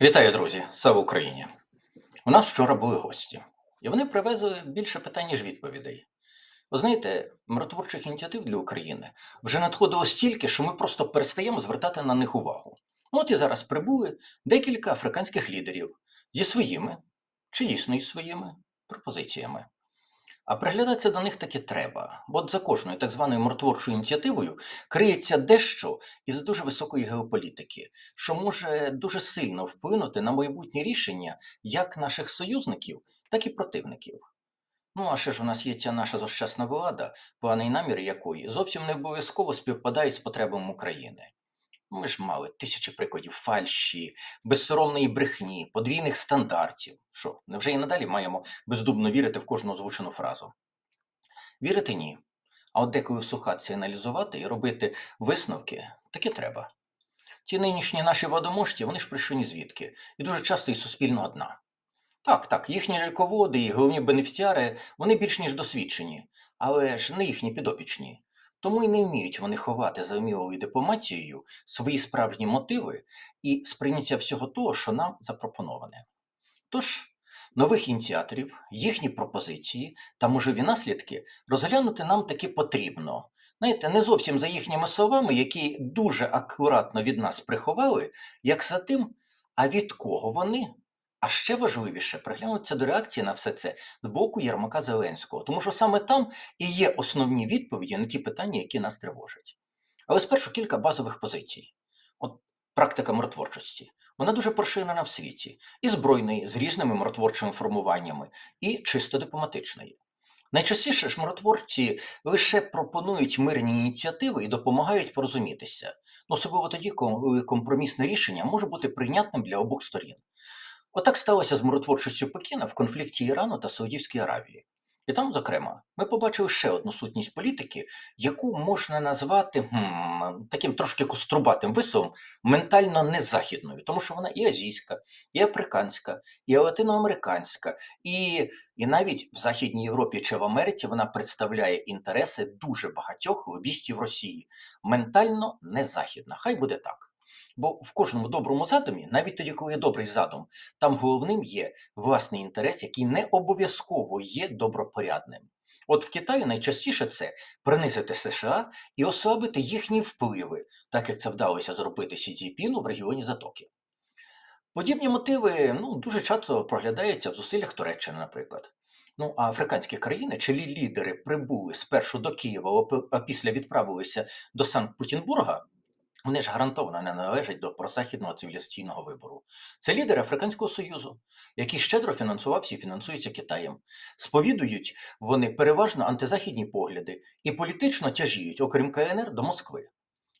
Вітаю, друзі! Слава Україні! У нас вчора були гості, і вони привезли більше питань, ніж відповідей. Ви знаєте, миротворчих ініціатив для України вже надходило стільки, що ми просто перестаємо звертати на них увагу. Ну, От і зараз прибули декілька африканських лідерів зі своїми, чи дійсно із своїми пропозиціями. А приглядатися до них таки треба, бо за кожною так званою миротворчою ініціативою криється дещо із дуже високої геополітики, що може дуже сильно вплинути на майбутні рішення як наших союзників, так і противників. Ну, а ще ж у нас є ця наша зощасна влада, плани і наміри якої зовсім не обов'язково співпадають з потребами України. Ми ж мали тисячі прикладів фальші, безсоромної брехні, подвійних стандартів. Що, невже і надалі маємо бездумно вірити в кожну озвучену фразу? Вірити ні. А от деколи всухатися і аналізувати і робити висновки, таки треба. Ті нинішні наші водоможці, вони ж прийшли ні звідки, і дуже часто із суспільного дна. Так, так, їхні ліководи і головні бенефіціари, вони більш ніж досвідчені, але ж не їхні підопічні. Тому й не вміють вони ховати за вмілою дипломатією свої справжні мотиви і сприйняття всього того, що нам запропоноване. Тож, нових ініціаторів, їхні пропозиції та можливі наслідки розглянути нам таки потрібно. Знаєте, не зовсім за їхніми словами, які дуже акуратно від нас приховали, як за тим, а від кого вони. А ще важливіше приглянутися до реакції на все це з боку Єрмака Зеленського, тому що саме там і є основні відповіді на ті питання, які нас тривожать. Але спершу кілька базових позицій. От практика миротворчості. Вона дуже поширена в світі, і збройної, з різними миротворчими формуваннями, і чисто дипломатичної. Найчастіше ж миротворці лише пропонують мирні ініціативи і допомагають порозумітися, особливо тоді, коли компромісне рішення може бути прийнятним для обох сторін. Отак сталося з миротворчістю Пекіна в конфлікті Ірану та Саудівської Аравії. І там, зокрема, ми побачили ще одну сутність політики, яку можна назвати хм, таким трошки кострубатим висловом ментально незахідною, тому що вона і азійська, і африканська, і латиноамериканська, і, і навіть в Західній Європі чи в Америці вона представляє інтереси дуже багатьох лобістів Росії. Ментально незахідна. Хай буде так. Бо в кожному доброму задумі, навіть тоді, коли є добрий задум, там головним є власний інтерес, який не обов'язково є добропорядним. От в Китаї найчастіше це принизити США і ослабити їхні впливи, так як це вдалося зробити Сі Цзіпіну в регіоні Затоки. Подібні мотиви ну, дуже часто проглядаються в зусиллях Туреччини, наприклад. Ну, а африканські країни, чилі лідери прибули спершу до Києва, а після відправилися до Санкт-Путінбурга, вони ж гарантовано не належать до прозахідного цивілізаційного вибору. Це лідери Африканського Союзу, який щедро фінансувався і фінансується Китаєм. Сповідують вони переважно антизахідні погляди і політично тяжіють, окрім КНР, до Москви.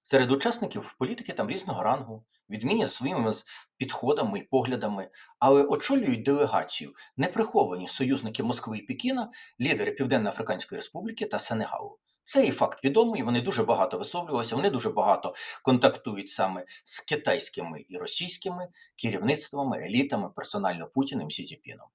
Серед учасників політики там різного рангу, відмінні своїми підходами і поглядами, але очолюють делегацію неприховані союзники Москви і Пекіна, лідери Південно-Африканської Республіки та Сенегалу. Цей факт відомий, вони дуже багато висловлювалися, вони дуже багато контактують саме з китайськими і російськими керівництвами, елітами, персонально Путіним Сі Цзіпіном.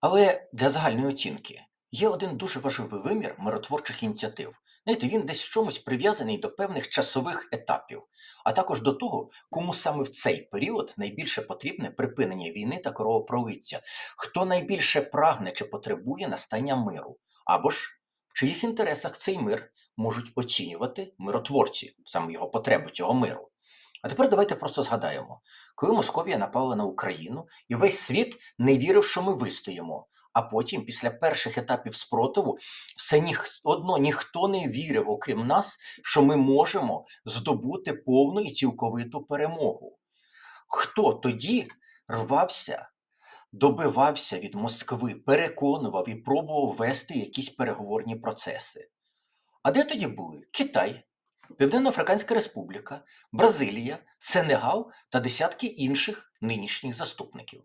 Але для загальної оцінки є один дуже важливий вимір миротворчих ініціатив. Знаєте, він десь в чомусь прив'язаний до певних часових етапів, а також до того, кому саме в цей період найбільше потрібне припинення війни та кровопролиття, хто найбільше прагне чи потребує настання миру, або ж в чиїх інтересах цей мир можуть оцінювати миротворці, саме його потребу цього миру. А тепер давайте просто згадаємо, коли Московія напала на Україну, і весь світ не вірив, що ми вистоїмо. А потім, після перших етапів спротиву, все ніх, одно ніхто не вірив, окрім нас, що ми можемо здобути повну і цілковиту перемогу. Хто тоді рвався добивався від Москви, переконував і пробував вести якісь переговорні процеси. А де тоді були? Китай, Південно-Африканська Республіка, Бразилія, Сенегал та десятки інших нинішніх заступників.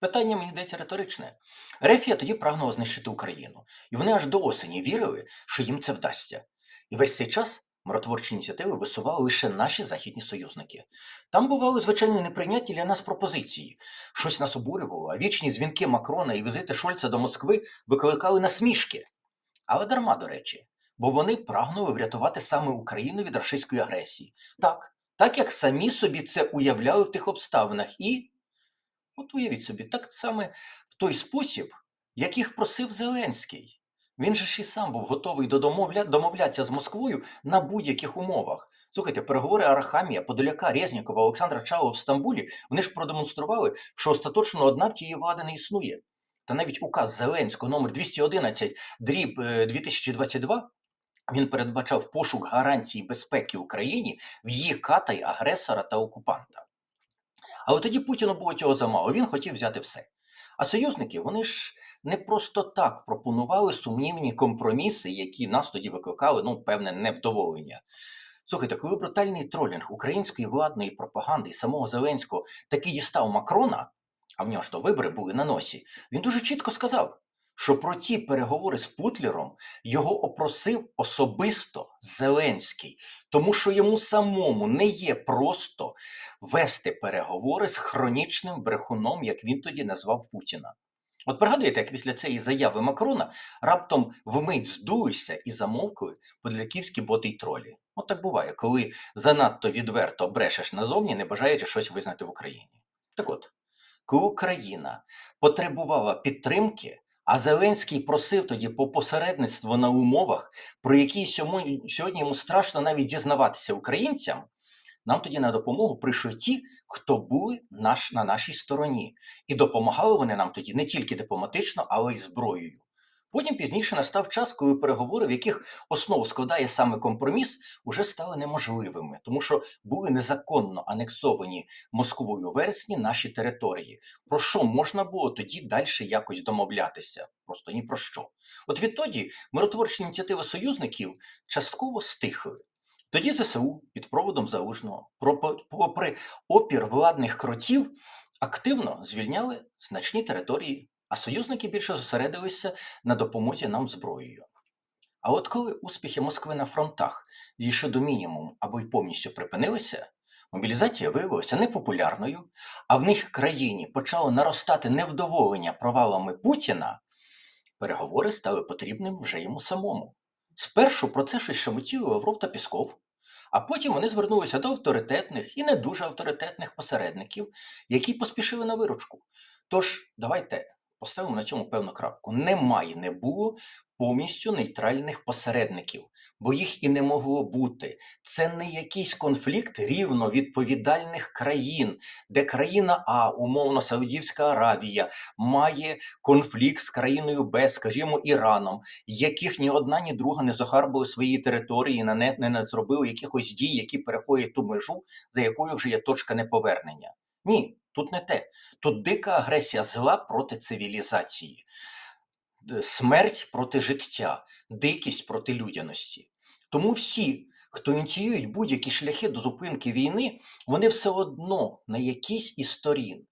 Питання мені здається риторичне. Рефія тоді прагнула знищити Україну, і вони аж до осені вірили, що їм це вдасться. І весь цей час Миротворчі ініціативи висували лише наші західні союзники. Там бували, звичайно, неприйнятні для нас пропозиції. Щось нас обурювало, а вічні дзвінки Макрона і візити Шольца до Москви викликали насмішки. Але дарма, до речі, бо вони прагнули врятувати саме Україну від рашистської агресії. Так, так як самі собі це уявляли в тих обставинах. І, от уявіть собі, так саме в той спосіб, яких просив Зеленський. Він же ж і сам був готовий до домовля... домовлятися з Москвою на будь-яких умовах. Слухайте, переговори Арахамія, Подоляка, Резнікова, Олександра Чалова в Стамбулі, вони ж продемонстрували, що остаточно одна тієї влади не існує. Та навіть указ Зеленського номер 211 дріб е, 2022 він передбачав пошук гарантій безпеки Україні в її катай агресора та окупанта. Але тоді Путіну було цього замало, він хотів взяти все. А союзники вони ж не просто так пропонували сумнівні компроміси, які нас тоді викликали ну, певне невдоволення. Слухайте, коли брутальний тролінг української владної пропаганди і самого Зеленського таки дістав Макрона, а в нього ж то вибори були на носі, він дуже чітко сказав, що про ті переговори з Путлером його опросив особисто Зеленський, тому що йому самому не є просто вести переговори з хронічним брехуном, як він тоді назвав Путіна. От пригадуєте, як після цієї заяви Макрона раптом вмить здулися і замовкли подляківські боти й тролі. От так буває, коли занадто відверто брешеш назовні, не бажаючи щось визнати в Україні. Так от, коли Україна потребувала підтримки, а Зеленський просив тоді по посередництво на умовах, про які сьогодні сьогодні йому страшно навіть дізнаватися українцям, нам тоді на допомогу прийшли ті, хто були наш, на нашій стороні, і допомагали вони нам тоді не тільки дипломатично, але й зброєю. Потім пізніше настав час, коли переговори, в яких основу складає саме компроміс, уже стали неможливими, тому що були незаконно анексовані Москвою в вересні наші території. Про що можна було тоді далі якось домовлятися? Просто ні про що. От відтоді миротворчі ініціативи союзників частково стихли. Тоді ЗСУ під проводом Залужного, попри опір владних кротів, активно звільняли значні території, а союзники більше зосередилися на допомозі нам зброєю. А от коли успіхи Москви на фронтах дійшли до мінімуму або й повністю припинилися, мобілізація виявилася непопулярною, а в них країні почало наростати невдоволення провалами Путіна, переговори стали потрібним вже йому самому. Спершу про це щось шамотіли Лавров та Пісков, а потім вони звернулися до авторитетних і не дуже авторитетних посередників, які поспішили на виручку. Тож, давайте поставимо на цьому певну крапку. Немає, не було повністю нейтральних посередників, бо їх і не могло бути. Це не якийсь конфлікт рівно відповідальних країн, де країна А, умовно Саудівська Аравія, має конфлікт з країною Б, скажімо, Іраном, яких ні одна, ні друга не захарбили свої території, на не, не зробили якихось дій, які переходять ту межу, за якою вже є точка неповернення. Ні, тут не те. Тут дика агресія зла проти цивілізації, смерть проти життя, дикість проти людяності. Тому всі, хто ініціюють будь-які шляхи до зупинки війни, вони все одно на якійсь із сторін.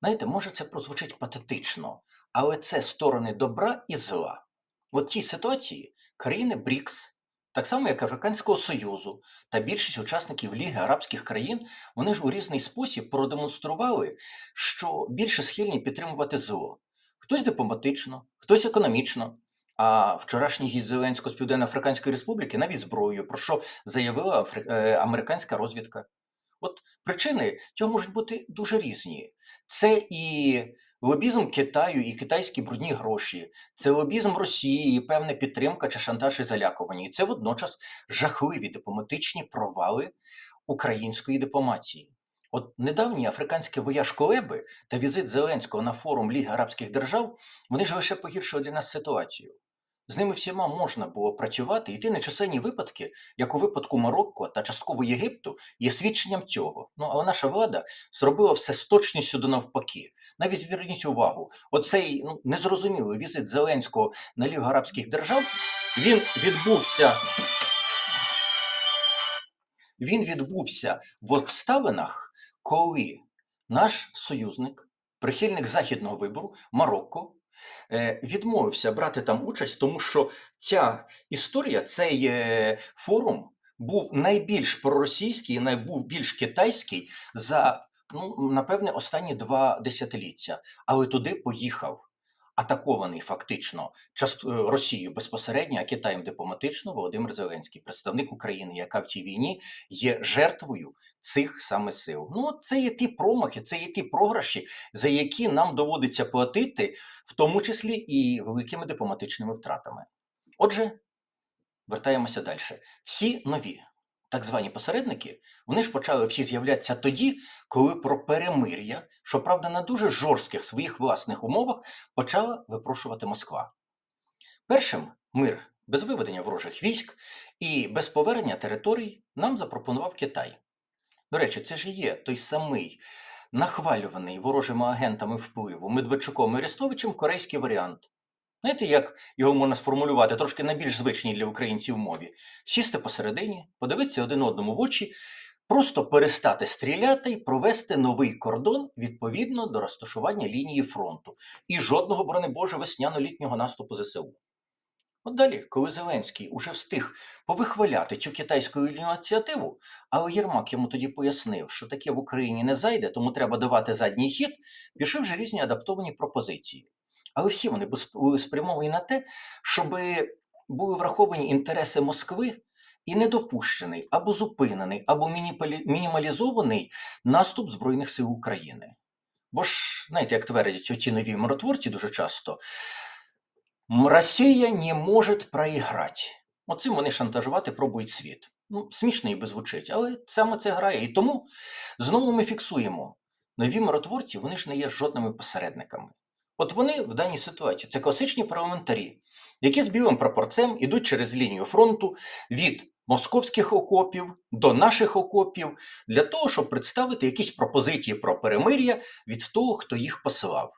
Знаєте, може це прозвучить патетично, але це сторони добра і зла. От цій ситуації країни БРІКС, так само як Африканського Союзу та більшість учасників Ліги арабських країн, вони ж у різний спосіб продемонстрували, що більше схильні підтримувати зло. Хтось дипломатично, хтось економічно. А вчорашній гість Зеленського з Південно-Африканської Республіки навіть зброєю, про що заявила афри- е, американська розвідка. От причини цього можуть бути дуже різні. Це і лобізм Китаю, і китайські брудні гроші, це лобізм Росії, і певна підтримка чи шантаж і залякування. І це водночас жахливі дипломатичні провали української дипломатії. От недавні африканські вояж Колеби та візит Зеленського на форум Ліги Арабських Держав, вони ж лише погіршили для нас ситуацію. З ними всіма можна було працювати, і ті нечисленні випадки, як у випадку Марокко та частково Єгипту, є свідченням цього. Ну але наша влада зробила все з точністю до навпаки. Навіть зверніть увагу, оцей ну, незрозумілий візит Зеленського на Лігу Арабських Держав він відбувся. Він відбувся в обставинах, коли наш союзник, прихильник західного вибору Марокко, відмовився брати там участь, тому що ця історія, цей е, форум був найбільш проросійський, найбільш китайський за ну, напевне останні два десятиліття. Але туди поїхав атакований фактично е, Росією безпосередньо, а Китаєм дипломатично Володимир Зеленський, представник України, яка в цій війні є жертвою цих саме сил. Ну, це є ті промахи, це є ті програші, за які нам доводиться платити, в тому числі і великими дипломатичними втратами. Отже, вертаємося далі. Всі нові так звані посередники, вони ж почали всі з'являтися тоді, коли про перемир'я, щоправда, на дуже жорстких своїх власних умовах почала випрошувати Москва. Першим мир без виведення ворожих військ і без повернення територій нам запропонував Китай. До речі, це ж є той самий нахвалюваний ворожими агентами впливу Медведчуком і Арестовичем корейський варіант. Знаєте, як його можна сформулювати трошки на більш звичній для українців мові? Сісти посередині, подивитися один одному в очі, просто перестати стріляти і провести новий кордон відповідно до розташування лінії фронту. І жодного, борони Боже, весняно-літнього наступу ЗСУ. От далі, коли Зеленський уже встиг повихваляти цю китайську ініціативу, але Єрмак йому тоді пояснив, що таке в Україні не зайде, тому треба давати задній хід, пішли вже різні адаптовані пропозиції. Але всі вони були спрямовані на те, щоб були враховані інтереси Москви і не допущений або зупинений, або мінімалізований наступ Збройних сил України. Бо ж, знаєте, як твердять ці нові миротворці дуже часто, Росія не може проіграти. Оцим вони шантажувати пробують світ. Ну, смішно і звучить, але саме це грає. І тому знову ми фіксуємо: нові миротворці вони ж не є жодними посередниками. От вони в даній ситуації це класичні парламентарі, які з білим прапорцем ідуть через лінію фронту від московських окопів до наших окопів для того, щоб представити якісь пропозиції про перемир'я від того, хто їх посилав.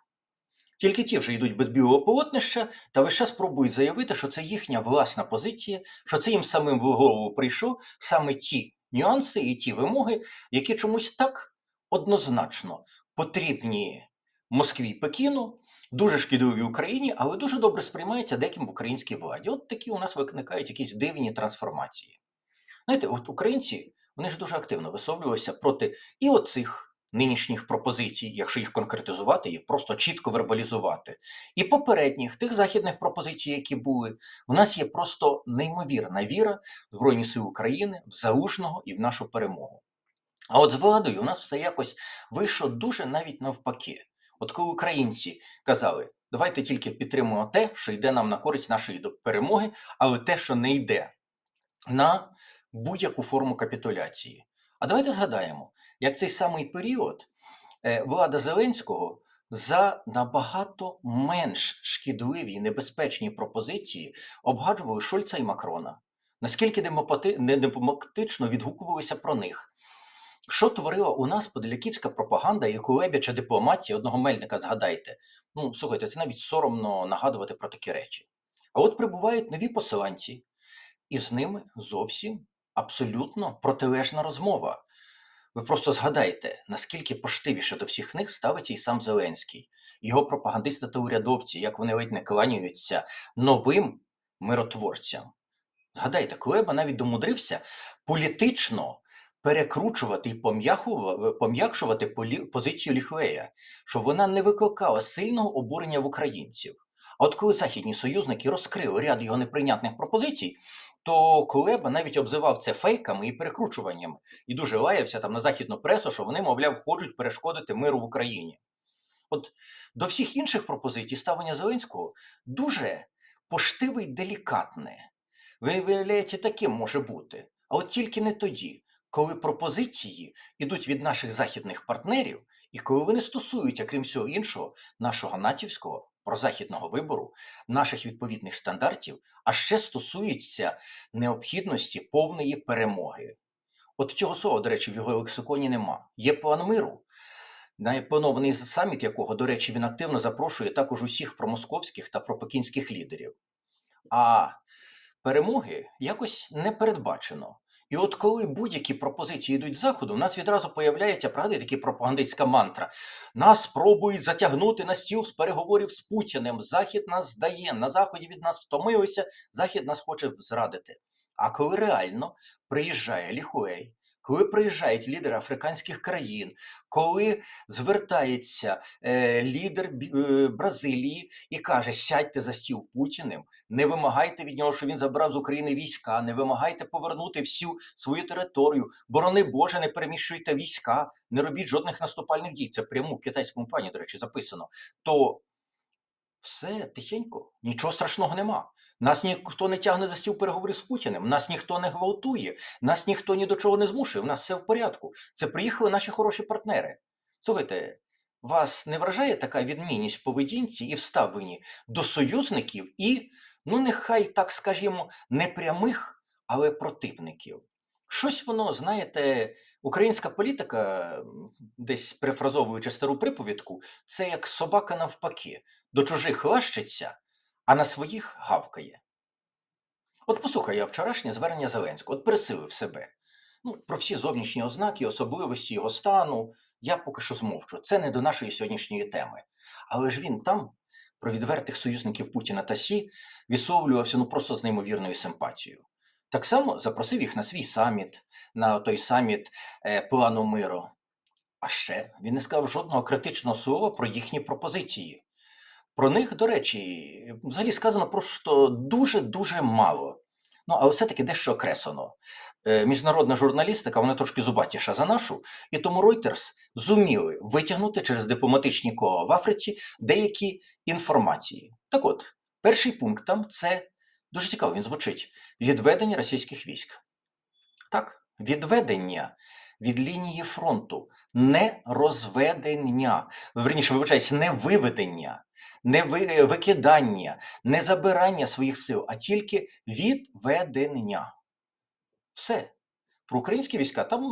Тільки ті вже йдуть без білого полотнища та весь час пробують заявити, що це їхня власна позиція, що це їм самим в голову прийшов саме ті нюанси і ті вимоги, які чомусь так однозначно потрібні Москві Пекіну, дуже шкідливі Україні, але дуже добре сприймаються деким в українській владі. От такі у нас виникають якісь дивні трансформації. Знаєте, от українці вони ж дуже активно висловлювалися проти і оцих нинішніх пропозицій, якщо їх конкретизувати і просто чітко вербалізувати. І попередніх тих західних пропозицій, які були, у нас є просто неймовірна віра в Збройні Сили України, в Залужного і в нашу перемогу. А от з владою у нас все якось вийшло дуже навіть навпаки. От коли українці казали, давайте тільки підтримуємо те, що йде нам на користь нашої перемоги, але те, що не йде на будь-яку форму капітуляції. А давайте згадаємо, як цей самий період е, влада Зеленського за набагато менш шкідливі і небезпечні пропозиції обгаджували Шольца і Макрона. Наскільки демократично відгукувалися про них. Що творила у нас подоляківська пропаганда і кулебяча дипломатія одного мельника, згадайте. Ну, слухайте, це навіть соромно нагадувати про такі речі. А от прибувають нові посиланці, і з ними зовсім абсолютно протилежна розмова. Ви просто згадайте, наскільки поштивіше до всіх них ставиться і сам Зеленський, його пропагандисти та урядовці, як вони ледь не кланяються новим миротворцям. Згадайте, Кулеба навіть домудрився політично перекручувати і пом'якшувати позицію Ліхвея, щоб вона не викликала сильного обурення в українців. А от коли західні союзники розкрили ряд його неприйнятних пропозицій, то Кулеба навіть обзивав це фейками і перекручуваннями, і дуже лаявся там на західну пресу, що вони, мовляв, хочуть перешкодити миру в Україні. От до всіх інших пропозицій ставлення Зеленського дуже поштиве й делікатне. Виявляється, таким може бути. А от тільки не тоді, коли пропозиції йдуть від наших західних партнерів, і коли вони стосуються, крім всього іншого, нашого натівського прозахідного вибору, наших відповідних стандартів, а ще стосуються необхідності повної перемоги. От цього слова, до речі, в його лексиконі нема. Є план миру, найпланований саміт якого, до речі, він активно запрошує також усіх промосковських та пропекінських лідерів. А перемоги якось не передбачено. І от коли будь-які пропозиції йдуть з заходу, у нас відразу появляється правда така пропагандистська мантра. Нас спробують затягнути на стіл з переговорів з Путіним. Захід нас здає, на заході від нас втомилися, захід нас хоче зрадити. А коли реально приїжджає Ліхуей, коли приїжджають лідери африканських країн, коли звертається е, лідер е, Бразилії і каже: сядьте за стіл Путіним, не вимагайте від нього, що він забрав з України війська, не вимагайте повернути всю свою територію, борони Боже, не переміщуйте війська, не робіть жодних наступальних дій. Це прямо в китайському плані, до речі, записано. То все тихенько, нічого страшного нема. Нас ніхто не тягне за стіл переговорів з Путіним, нас ніхто не гвалтує, нас ніхто ні до чого не змушує, в нас все в порядку. Це приїхали наші хороші партнери. Слухайте, вас не вражає така відмінність в поведінці і вставленні до союзників і, ну нехай так скажімо, не прямих, але противників. Щось воно, знаєте, українська політика, десь перефразовуючи стару приповідку, це як собака навпаки, до чужих лащиться, а на своїх гавкає. От послухай я вчорашнє звернення Зеленського, от пересилив себе. Ну, про всі зовнішні ознаки, особливості його стану я поки що змовчу. Це не до нашої сьогоднішньої теми. Але ж він там, про відвертих союзників Путіна та Сі, висловлювався ну просто з неймовірною симпатією. Так само запросив їх на свій саміт, на той саміт е, плану миру. А ще він не сказав жодного критичного слова про їхні пропозиції. Про них, до речі, взагалі сказано просто дуже-дуже мало. Ну, але все-таки дещо окреслено. Е, Міжнародна журналістика, вона трошки зубатіша за нашу, і тому Reuters зуміли витягнути через дипломатичні кола в Африці деякі інформації. Так от, перший пункт там це дуже цікаво, він звучить: відведення російських військ. Так, відведення від лінії фронту, не розведення, верніше, вибачаюсь, не виведення, не викидання, не забирання своїх сил, а тільки відведення. Все. Про українські війська там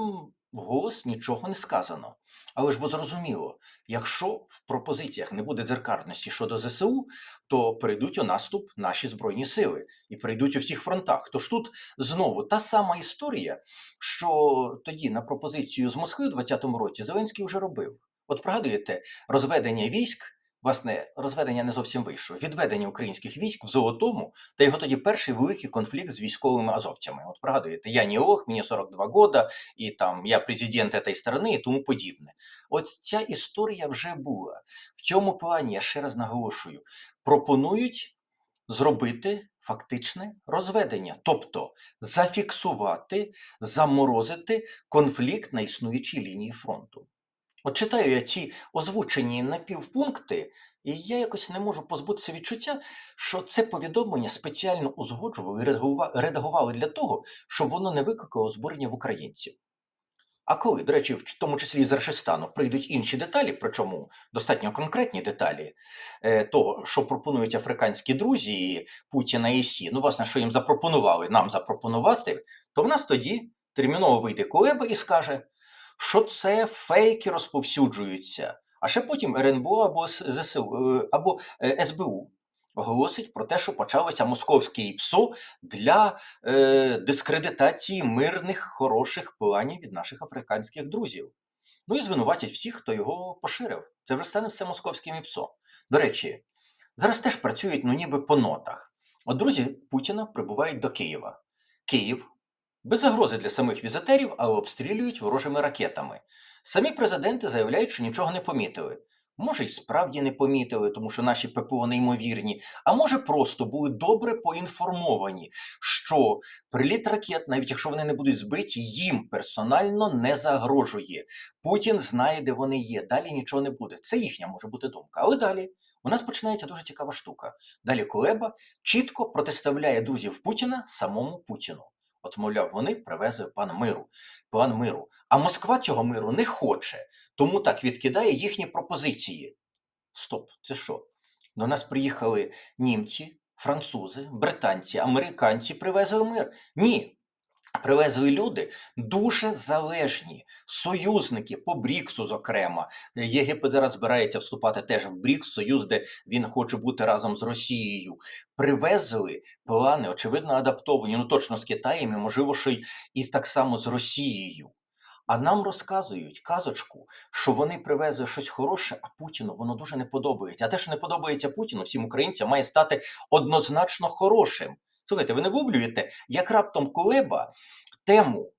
вголос нічого не сказано. Але ж бо зрозуміло, якщо в пропозиціях не буде дзеркарності щодо ЗСУ, то прийдуть у наступ наші збройні сили і прийдуть у всіх фронтах. Тож тут знову та сама історія, що тоді на пропозицію з Москви у 2020 році Зеленський вже робив. От пригадуєте, розведення військ, власне, розведення не зовсім вийшло, відведення українських військ в Золотому, та його тоді перший великий конфлікт з військовими азовцями. От пригадуєте, я не ох, мені 42 года, і там я президент цієї сторони і тому подібне. От ця історія вже була. В цьому плані, я ще раз наголошую, пропонують зробити фактичне розведення, тобто зафіксувати, заморозити конфлікт на існуючій лінії фронту. От читаю я ці озвучені напівпункти, і я якось не можу позбутися відчуття, що це повідомлення спеціально узгоджували і редагували для того, щоб воно не викликало збурення в українців. А коли, до речі, в тому числі з Рашистану, прийдуть інші деталі, причому достатньо конкретні деталі е, того, що пропонують африканські друзі Путіна і Сі, ну, власне, що їм запропонували нам запропонувати, то в нас тоді терміново вийде Кулеба і скаже, що це фейки розповсюджуються. А ще потім РНБО або ЗСУ, е, або е, СБУ оголосить про те, що почалося московське ІПСО для е, дискредитації мирних хороших планів від наших африканських друзів. Ну і звинуватять всіх, хто його поширив. Це вже стане все московським ІПСО. До речі, зараз теж працюють ну ніби по нотах. От друзі Путіна прибувають до Києва. Київ без загрози для самих візитерів, але обстрілюють ворожими ракетами. Самі президенти заявляють, що нічого не помітили. Може, й справді не помітили, тому що наші ППО неймовірні, а може просто були добре поінформовані, що приліт ракет, навіть якщо вони не будуть збиті, їм персонально не загрожує. Путін знає, де вони є. Далі нічого не буде. Це їхня може бути думка. Але далі у нас починається дуже цікава штука. Далі Кулеба чітко протиставляє друзів Путіна самому Путіну. От, мовляв, вони привезли план миру, план миру. А Москва цього миру не хоче, тому так відкидає їхні пропозиції. Стоп, це що? До нас приїхали німці, французи, британці, американці привезли мир. Ні. Привезли люди дуже залежні, союзники по Бріксу, зокрема. Єгипет зараз збирається вступати теж в Брікс, союз, де він хоче бути разом з Росією. Привезли плани, очевидно, адаптовані, ну точно з Китаєм, і можливо, що й і так само з Росією. А нам розказують казочку, що вони привезли щось хороше, а Путіну воно дуже не подобається. А те, що не подобається Путіну, всім українцям має стати однозначно хорошим. Слухайте, ви не виблюєте, як раптом Кулеба тему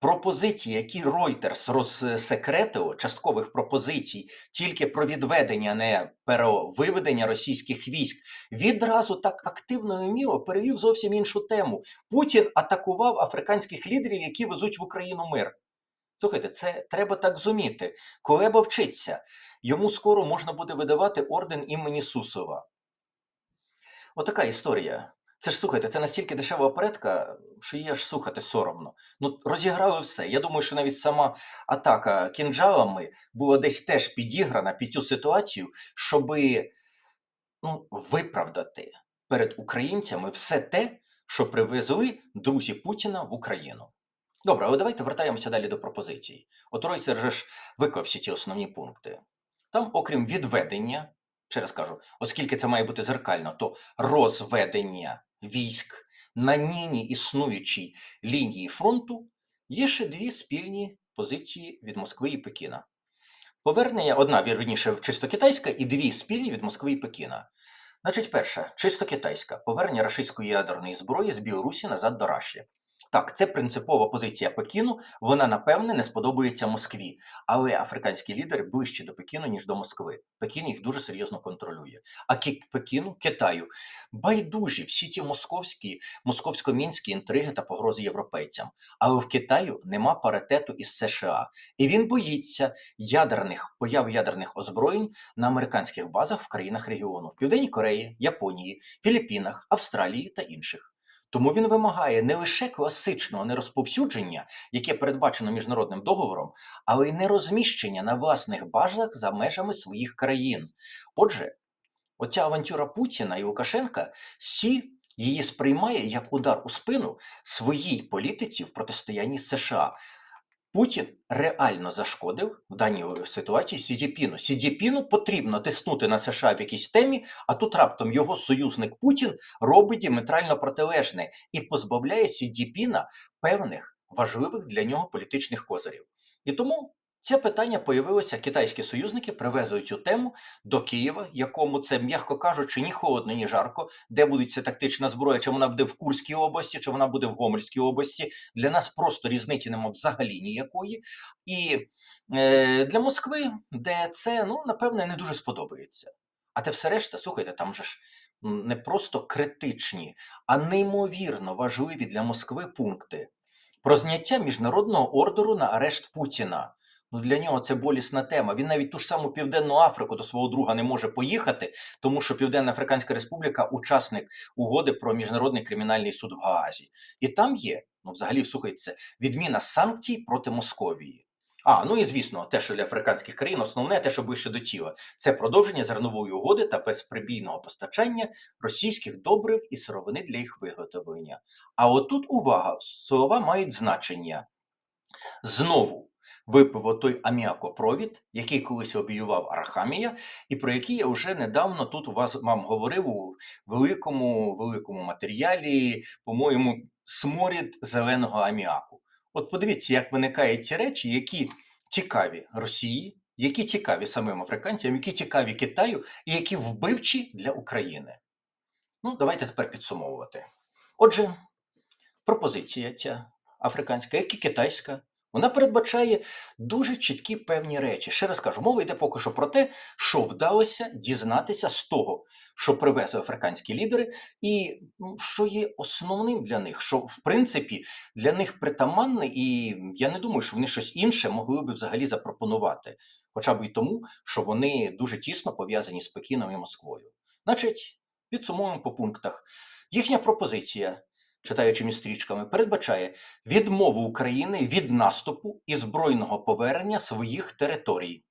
пропозиції, які Reuters розсекретив, часткових пропозицій тільки про відведення, не про виведення російських військ, відразу так активно і вміло перевів зовсім іншу тему. Путін атакував африканських лідерів, які везуть в Україну мир. Слухайте, це треба так зуміти. Колеба вчиться. Йому скоро можна буде видавати орден імені Сусова. Отака історія. Це ж слухайте, це настільки дешева оперетка, що її аж слухати соромно. Ну, розіграли все. Я думаю, що навіть сама атака кінжалами була десь теж підіграна під цю ситуацію, щоби ну, виправдати перед українцями все те, що привезли друзі Путіна в Україну. Добре, але давайте вертаємося далі до пропозицій. От Ройсер же ж виклав всі ці основні пункти. Там, окрім відведення, ще раз кажу, оскільки це має бути зеркально, то розведення військ на нині існуючій лінії фронту є ще дві спільні позиції від Москви і Пекіна. Повернення, одна вірніше чисто китайська, і дві спільні від Москви і Пекіна. Значить, перша, чисто китайська, повернення рашистської ядерної зброї з Білорусі назад до Раші. Так, це принципова позиція Пекіну. Вона, напевне, не сподобається Москві. Але африканські лідери ближче до Пекіну, ніж до Москви. Пекін їх дуже серйозно контролює. А кі- Пекіну, Китаю, байдужі всі ті московські, московсько-мінські інтриги та погрози європейцям. Але в Китаю нема паритету із США. І він боїться ядерних появ ядерних озброєнь на американських базах в країнах регіону в Південній Кореї, Японії, Філіппінах, Австралії та інших. Тому він вимагає не лише класичного нерозповсюдження, яке передбачено міжнародним договором, але й нерозміщення на власних базах за межами своїх країн. Отже, оця авантюра Путіна і Лукашенка Сі її сприймає як удар у спину своїй політиці в протистоянні з США. Путін реально зашкодив в даній ситуації Сідіпіну. Сідіпіну потрібно тиснути на США в якійсь темі, а тут раптом його союзник Путін робить діаметрально протилежне і позбавляє Сідіпіна певних важливих для нього політичних козирів. І тому це питання появилося. Китайські союзники привезли цю тему до Києва, якому це, м'яко кажучи, ні холодно, ні жарко, де буде ця тактична зброя, чи вона буде в Курській області, чи вона буде в Гомельській області. Для нас просто різниці нема взагалі ніякої. І е, для Москви, де це, ну, напевне, не дуже сподобається. А те все решта, слухайте, там же ж не просто критичні, а неймовірно важливі для Москви пункти про зняття міжнародного ордеру на арешт Путіна. Ну, для нього це болісна тема. Він навіть ту ж саму Південну Африку до свого друга не може поїхати, тому що Південна Африканська Республіка учасник угоди про міжнародний кримінальний суд в Гаазі. І там є, ну взагалі слухайте, відміна санкцій проти Московії. А, ну і звісно, те, що для африканських країн основне, те, що ближче до тіла, це продовження зернової угоди та безприбійного постачання російських добрив і сировини для їх виготовлення. А отут увага, слова мають значення. Знову випив отой аміакопровід, який колись обіював Арахамія, і про який я вже недавно тут у вас вам говорив у великому великому матеріалі, по-моєму, сморід зеленого аміаку. От подивіться, як виникають ці речі, які цікаві Росії, які цікаві самим африканцям, які цікаві Китаю і які вбивчі для України. Ну, давайте тепер підсумовувати. Отже, пропозиція ця африканська, як і китайська, вона передбачає дуже чіткі певні речі. Ще раз кажу, мова йде поки що про те, що вдалося дізнатися з того, що привезли африканські лідери, і ну, що є основним для них, що в принципі для них притаманне, і я не думаю, що вони щось інше могли би взагалі запропонувати, хоча б і тому, що вони дуже тісно пов'язані з Пекіном і Москвою. Значить, підсумуємо по пунктах. Їхня пропозиція читаючи між стрічками, передбачає відмову України від наступу і збройного повернення своїх територій.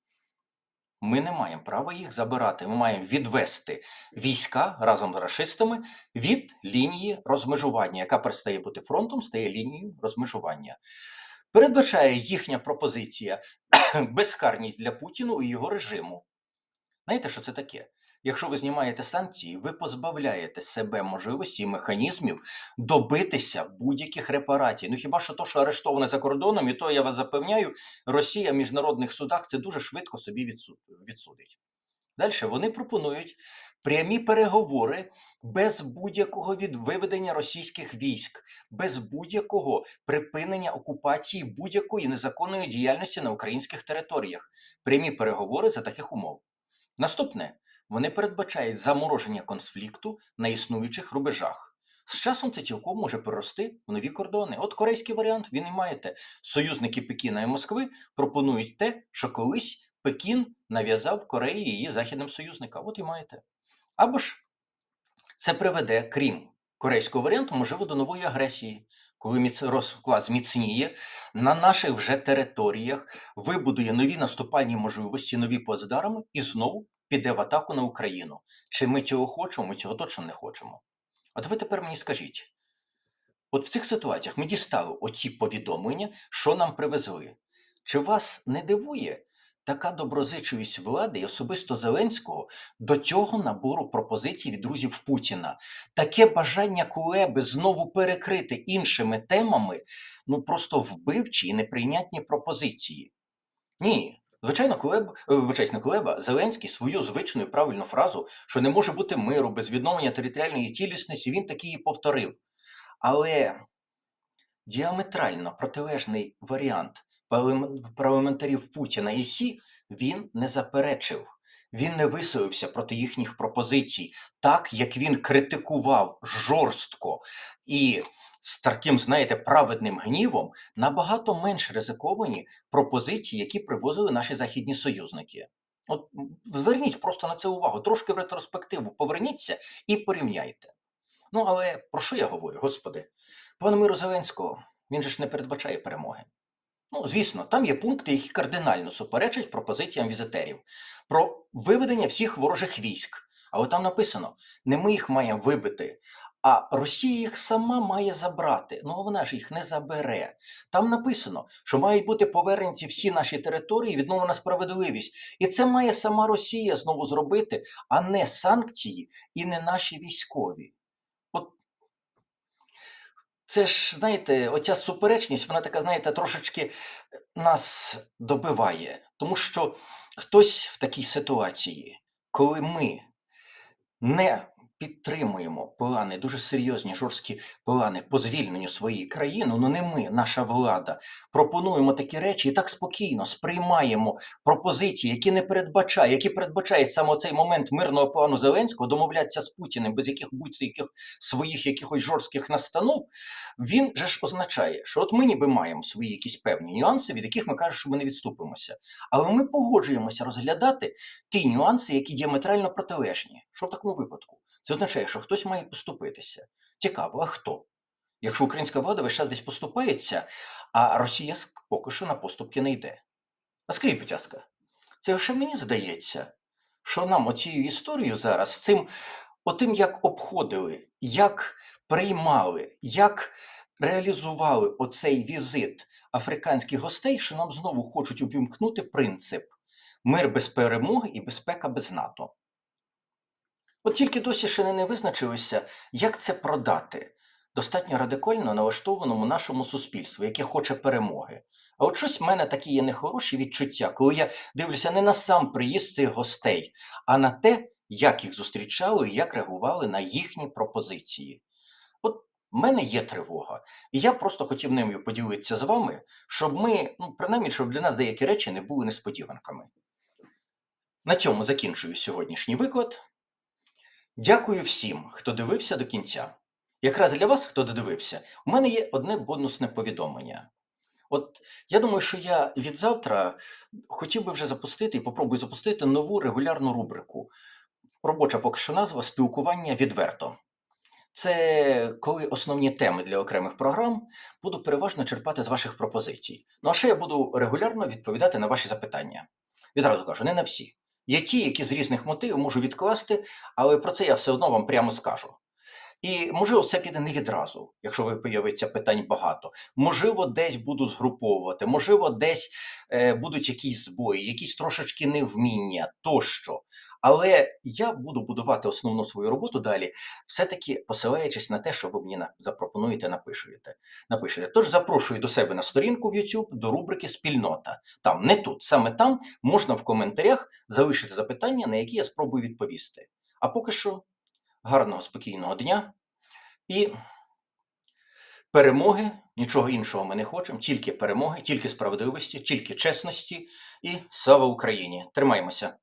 Ми не маємо права їх забирати. Ми маємо відвести війська разом з рашистами від лінії розмежування, яка перестає бути фронтом, стає лінією розмежування. Передбачає їхня пропозиція безкарність для Путіну і його режиму. Знаєте, що це таке? Якщо ви знімаєте санкції, ви позбавляєте себе можливості і механізмів добитися будь-яких репарацій. Ну хіба що то, що арештоване за кордоном, і то я вас запевняю, Росія в міжнародних судах це дуже швидко собі відсу- відсудить. Далі вони пропонують прямі переговори без будь-якого від виведення російських військ, без будь-якого припинення окупації будь-якої незаконної діяльності на українських територіях. Прямі переговори за таких умов. Наступне вони передбачають замороження конфлікту на існуючих рубежах. З часом це цілком може перерости в нові кордони. От корейський варіант, він і маєте. Союзники Пекіна і Москви пропонують те, що колись Пекін нав'язав Кореї її західним союзникам. От і маєте. Або ж це приведе, крім корейського варіанту, можливо, до нової агресії, коли розклад зміцніє на наших вже територіях, вибудує нові наступальні можливості, нові плацдарми і знову піде в атаку на Україну. Чи ми цього хочемо? Ми цього точно не хочемо. От ви тепер мені скажіть: от в цих ситуаціях ми дістали оці повідомлення, що нам привезли. Чи вас не дивує така доброзичливість влади і особисто Зеленського до цього набору пропозицій від друзів Путіна? Таке бажання Кулеби знову перекрити іншими темами, ну просто вбивчі і неприйнятні пропозиції? Ні. Звичайно, Кулеб, е, не Кулеба, Зеленський свою звичну і правильну фразу, що не може бути миру без відновлення територіальної цілісності, він таки і повторив. Але діаметрально протилежний варіант парламен- парламентарів Путіна і Сі він не заперечив. Він не висловився проти їхніх пропозицій, так як він критикував жорстко і з таким, знаєте, праведним гнівом набагато менш ризиковані пропозиції, які привозили наші західні союзники. От зверніть просто на це увагу, трошки в ретроспективу поверніться і порівняйте. Ну, але про що я говорю, господи? Пан Миру Зеленського, він же ж не передбачає перемоги. Ну, звісно, там є пункти, які кардинально суперечать пропозиціям візитерів про виведення всіх ворожих військ. Але там написано: не ми їх маємо вибити, а Росія їх сама має забрати. Ну вона ж їх не забере. Там написано, що мають бути повернуті всі наші території, відновлена справедливість. І це має сама Росія знову зробити, а не санкції і не наші військові. От це ж, знаєте, оця суперечність, вона така, знаєте, трошечки нас добиває. Тому що хтось в такій ситуації, коли ми не підтримуємо плани, дуже серйозні жорсткі плани по звільненню своєї країни, ну не ми, наша влада, пропонуємо такі речі і так спокійно сприймаємо пропозиції, які не передбачають, які передбачають саме цей момент мирного плану Зеленського, домовлятися з Путіним без яких будь-яких своїх якихось жорстких настанов, він же ж означає, що от ми ніби маємо свої якісь певні нюанси, від яких ми кажемо, що ми не відступимося. Але ми погоджуємося розглядати ті нюанси, які діаметрально протилежні. Що в такому випадку? Це означає, що хтось має поступитися. Цікаво, а хто? Якщо українська влада весь час десь поступається, а Росія поки що на поступки не йде. А скажіть, будь ласка, це лише мені здається, що нам оцією історією зараз цим, отим, як обходили, як приймали, як реалізували оцей візит африканських гостей, що нам знову хочуть увімкнути принцип мир без перемоги і безпека без НАТО. От тільки досі ще не- визначилися, як це продати достатньо радикально налаштованому нашому суспільству, яке хоче перемоги. А от щось в мене такі є нехороші відчуття, коли я дивлюся не на сам приїзд цих гостей, а на те, як їх зустрічали і як реагували на їхні пропозиції. От в мене є тривога, і я просто хотів ними поділитися з вами, щоб ми, ну, принаймні, щоб для нас деякі речі не були несподіванками. На цьому закінчую сьогоднішній виклад. Дякую всім, хто дивився до кінця. Якраз для вас, хто додивився, у мене є одне бонусне повідомлення. От я думаю, що я від завтра хотів би вже запустити і попробую запустити нову регулярну рубрику. Робоча поки що назва спілкування відверто. Це коли основні теми для окремих програм буду переважно черпати з ваших пропозицій. Ну а ще я буду регулярно відповідати на ваші запитання. Відразу кажу, не на всі. Є ті, які з різних мотивів можу відкласти, але про це я все одно вам прямо скажу. І можливо, все піде не відразу, якщо ви появиться питань багато. Можливо, десь буду згруповувати, можливо, десь е, будуть якісь збої, якісь трошечки невміння тощо. Але я буду будувати основну свою роботу далі, все-таки посилаючись на те, що ви мені запропонуєте, напишете. напишете. Тож запрошую до себе на сторінку в YouTube до рубрики Спільнота. Там, не тут, саме там можна в коментарях залишити запитання, на які я спробую відповісти. А поки що, гарного спокійного дня і перемоги. Нічого іншого ми не хочемо, тільки перемоги, тільки справедливості, тільки чесності і слава Україні! Тримаємося!